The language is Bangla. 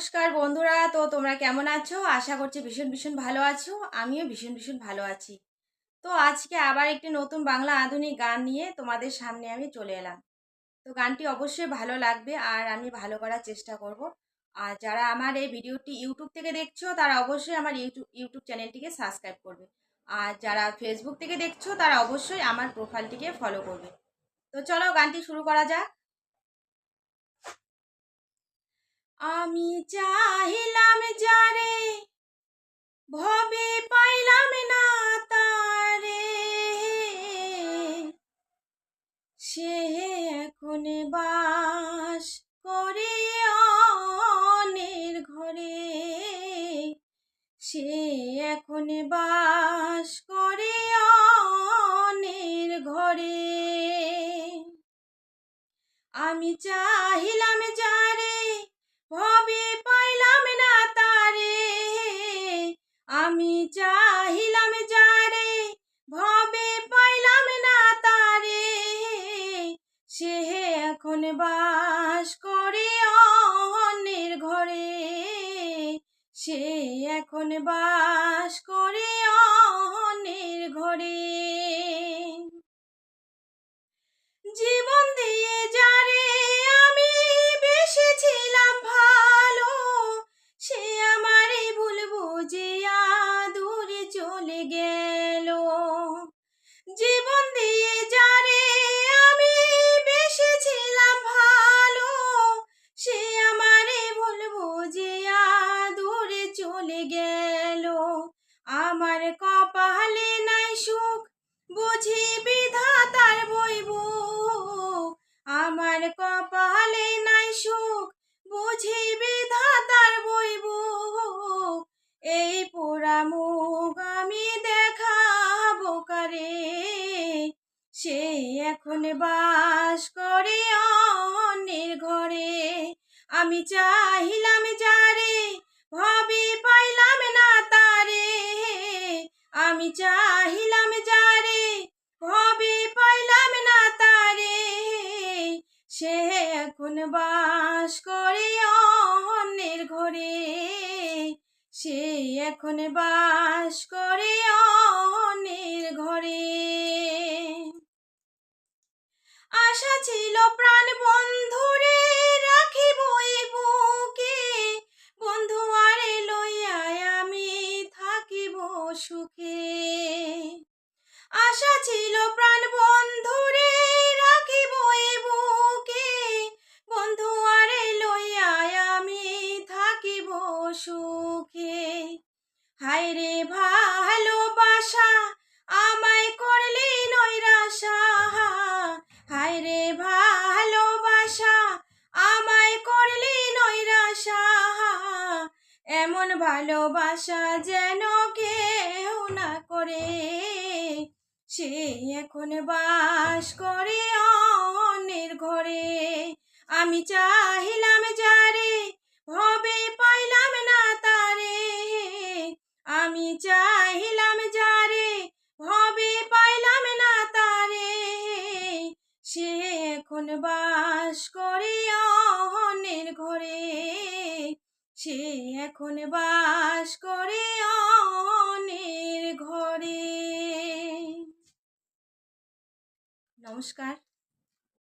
নমস্কার বন্ধুরা। তো তোমরা কেমন আছো? আশা করছি ভীষণ ভীষণ ভালো আছো। আমিও ভীষণ ভীষণ ভালো আছি। তো আজকে আবার একটি নতুন বাংলা আধুনিক গান নিয়ে তোমাদের সামনে আমি চলে এলাম। তো গানটি অবশ্যই ভালো লাগবে আর আমি ভালো করার চেষ্টা করব। আর যারা আমার এই ভিডিওটি ইউটিউব থেকে দেখছ, তারা অবশ্যই আমার ইউটিউব ইউটিউব চ্যানেলটিকে সাবস্ক্রাইব করবে। আর যারা ফেসবুক থেকে দেখছ, তারা অবশ্যই আমার প্রোফাইলটিকে ফলো করবে। তো চলো গানটি শুরু করা যাক। আমি চাহিলাম যারে, ভবে পাইলাম না তারে। সে এখন বাস করে অনের ঘরে। সে এখন বাস করে অনের ঘরে। আমি চাহিলাম যারে আমি চাহিলাম জীবন বাস করে অন্যের ঘরে। আমি চাহিলাম যারে, ভবে পাইলাম না তারে। আমি চাহিলাম যারে, ভবে পাইলাম না তারে। সে এখন বাস করে অন্যের ঘরে। সে এখন বাস করে ছিল প্রাণ বন্ধুরে রাখিব এই বুকে। বন্ধু আরে লইয়ায় আমি থাকিব সুখে। আশা ছিল প্রাণ ভালোবাসা যেন কেউ না করে। সে এখন বাস করে অন্যের ঘরে। আমি চাহিলাম যারে, ভবে পাইলাম না তারে। আমি চাহিলাম যারে, ভবে পাইলাম না তারে। সে এখন বাস করে অন্যের ঘরে। সে এখন বাস করে অনির ঘরে। নমস্কার।